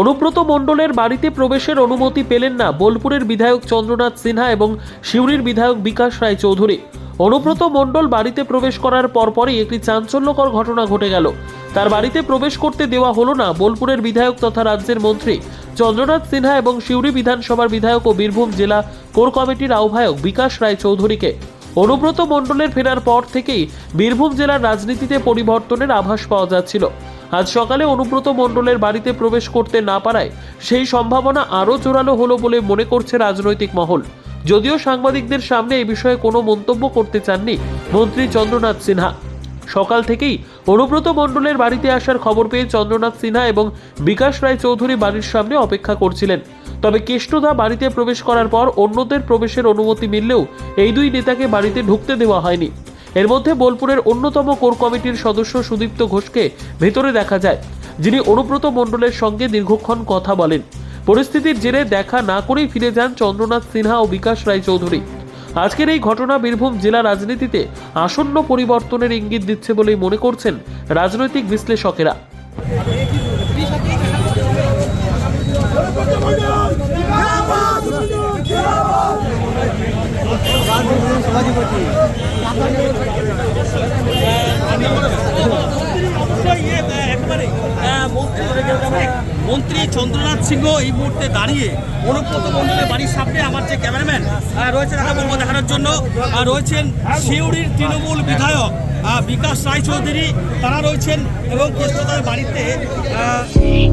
অনুব্রত মণ্ডলের বাড়িতে প্রবেশের অনুমতি পেলেন না বোলপুরের বিধায়ক চন্দ্রনাথ সিনহা এবং সিউড়ির বিধায়ক বিকাশ রায় চৌধুরী অনুব্রত মণ্ডল বাড়িতে প্রবেশ করার পরপরই একটি চাঞ্চল্যকর ঘটনা ঘটে গেল। তার বাড়িতে প্রবেশ করতে দেওয়া হলো না বোলপুরের বিধায়ক তথা রাজ্যের মন্ত্রী। চন্দ্রনাথ সিনহা এবং সিউড়ি বিধানসভার বিধায়ক ও বীরভূম জেলা কোর কমিটির আহ্বায়ক বিকাশ রায় চৌধুরীকে অনুব্রত মণ্ডলের ফেরার পর থেকেই বীরভূম জেলার রাজনীতিতে পরিবর্তনের আভাস পাওয়া যাচ্ছিল। আজ সকালে অনুব্রত মণ্ডলের বাড়িতে প্রবেশ করতে না পারায় সেই সম্ভাবনা আরও জোরালো হলো বলে মনে করছে রাজনৈতিক মহল। যদিও সাংবাদিকদের সামনে এই বিষয়ে কোনো মন্তব্য করতে চাননি মন্ত্রী চন্দ্রনাথ সিনহা। সকাল থেকেই অনুব্রত মণ্ডলের বাড়িতে আসার খবর পেয়ে চন্দ্রনাথ সিনহা এবং বিকাশ রায় চৌধুরী বাড়ির সামনে অপেক্ষা করছিলেন। তবে কেষ্টদা বাড়িতে প্রবেশ করার পর অন্যদের প্রবেশের অনুমতি মিললেও এই দুই নেতাকে বাড়িতে ঢুকতে দেওয়া হয়নি। এর মধ্যে বোলপুরের অন্যতম কোর কমিটির সদস্য সুদীপ্ত ঘোষকে ভেতরে দেখা যায়, যিনি অনুব্রত মণ্ডলের সঙ্গে দীর্ঘক্ষণ কথা বলেন। পরিস্থিতির জেরে দেখা না করেই ফিরে যান চন্দ্রনাথ সিনহা ও বিকাশ রায় চৌধুরী আজকের এই ঘটনা বীরভূম জেলা রাজনীতিতে আসন্ন পরিবর্তনের ইঙ্গিত দিচ্ছে বলেই মনে করছেন রাজনৈতিক বিশ্লেষকেরা। মন্ত্রী- চন্দ্রনাথ সিংহ এই মুহূর্তে দাঁড়িয়ে অনুব্রত মন্ডলের বাড়ির সামনে আমার যে ক্যামেরাম্যান রয়েছে তাকে বলব দেখানোর জন্য রয়েছেন শিউড়ির তৃণমূল বিধায়ক বিকাশ রায়চৌধুরী। তারা রয়েছেন এবং কেষ্টদার বাড়িতে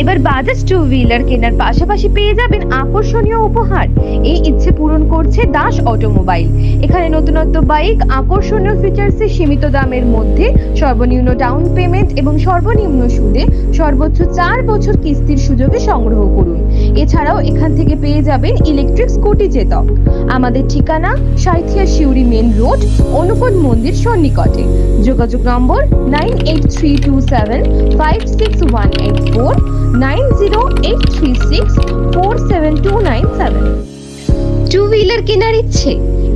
এবার বাজাজ টু হুইলার কেনার পাশাপাশি পেয়ে যাবেন আকর্ষণীয় উপহার। এই ইচ্ছে পূরণ করছে দাস অটোমোবাইল। এখানে নতুনত্ব বাইক আকর্ষণীয় ফিচার্সে সীমিত দামের মধ্যে সর্বনিম্ন ডাউন পেমেন্ট এবং সর্বনিম্ন সুদে সর্বোচ্চ চার বছর কিস্তির সুযোগে সংগ্রহ করুন। এছাড়াও এখান থেকে পেয়ে যাবেন ইলেকট্রিক স্কুটি চেতক। আমাদের ঠিকানা সাইথিয়া শিউরি মেন রোড অনুকূল মন্দির সন্নিকটে। যোগাযোগ number nine eight three two seven five six one eight four nine zero eight three six four seven two nine seven two wheeler কেনার ইচ্ছে?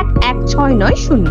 এক এক ছয় নয় শূন্য।